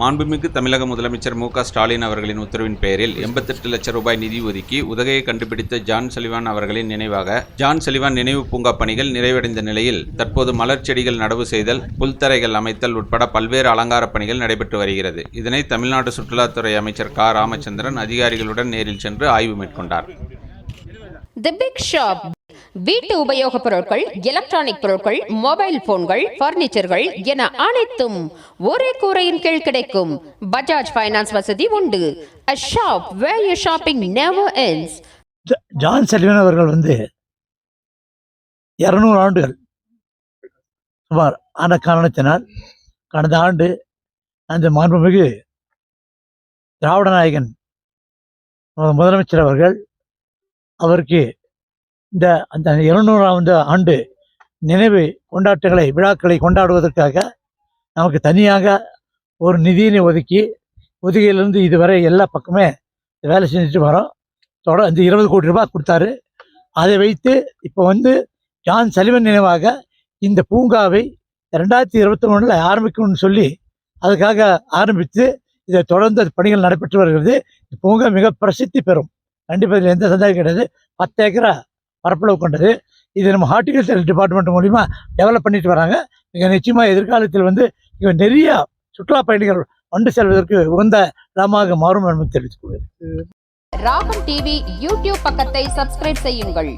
மாண்புமிகு தமிழக முதலமைச்சர் மு ஸ்டாலின் அவர்களின் உத்தரவின் பெயரில் எண்பத்தெட்டு லட்சம் ரூபாய் நிதி ஒதுக்கி உதகையை கண்டுபிடித்த ஜான் செலிவான் அவர்களின் நினைவாக ஜான் செலிவான் நினைவு பூங்கா பணிகள் நிறைவடைந்த நிலையில் தற்போது மலர் செடிகள் நடவு செய்தல் புல்தரைகள் அமைத்தல் உட்பட பல்வேறு அலங்கார பணிகள் நடைபெற்று வருகிறது. இதனை தமிழ்நாடு சுற்றுலாத்துறை அமைச்சர் க. ராமச்சந்திரன் அதிகாரிகளுடன் நேரில் சென்று ஆய்வு மேற்கொண்டார். The Big Shop. வீட்டு உபயோகப் பொருட்கள் எலக்ட்ரானிக் பொருட்கள் மொபைல் போன்கள் பர்னிச்சர்கள் என அனைத்தும் ஒரே கூரையின் கீழ் கிடைக்கும். பஜாஜ் ஃபைனான்ஸ் வசதி உண்டு. A shop where your shopping never ends. John Selvan அவர்கள் வந்து இருநூறு ஆண்டுகள் சுமார் ஆன காரணத்தினால் கடந்த ஆண்டு அந்த மாண்புமிகு திராவிட நாயகன் முதலமைச்சர் அவர்கள் அவருக்கு இந்த அந்த இருநூறாவது ஆண்டு நினைவு கொண்டாட்டங்களை விழாக்களை கொண்டாடுவதற்காக நமக்கு தனியாக ஒரு நிதியினை ஒதுக்கி ஒதுக்கையிலிருந்து இதுவரை எல்லா பக்கமே வேலை செஞ்சுட்டு வரோம். தொட இந்த இருபது கோடி ரூபாய் கொடுத்தாரு. அதை வைத்து இப்போ வந்து ஜான் சலிவன் நினைவாக இந்த பூங்காவை ரெண்டாயிரத்தி இருபத்தி ஒன்றில் ஆரம்பிக்கணும்னு சொல்லி அதுக்காக ஆரம்பித்து இதை தொடர்ந்து அது பணிகள் நடைபெற்று வருகிறது. இந்த பூங்கா மிக பிரசித்தி பெறும். கண்டிப்பாக இதில் எந்த சந்தேகம் கிடையாது. பத்து ஏக்கரா பரப்பளவு கொண்டது. இது நம்ம ஹார்டிகல்ச்சர் டிபார்ட்மெண்ட் மூலிமா டெவலப் பண்ணிட்டு வராங்க. மிக நிச்சயமாக எதிர்காலத்தில் வந்து இங்கே நிறைய சுற்றுலா பயணிகள் வந்து செல்வதற்கு உகந்த இடமாக மாறும் என்று தெரிவித்துக் கொள்கிறேன். ராகம் டிவி யூடியூப் பக்கத்தை சப்ஸ்கிரைப் செய்யுங்கள்.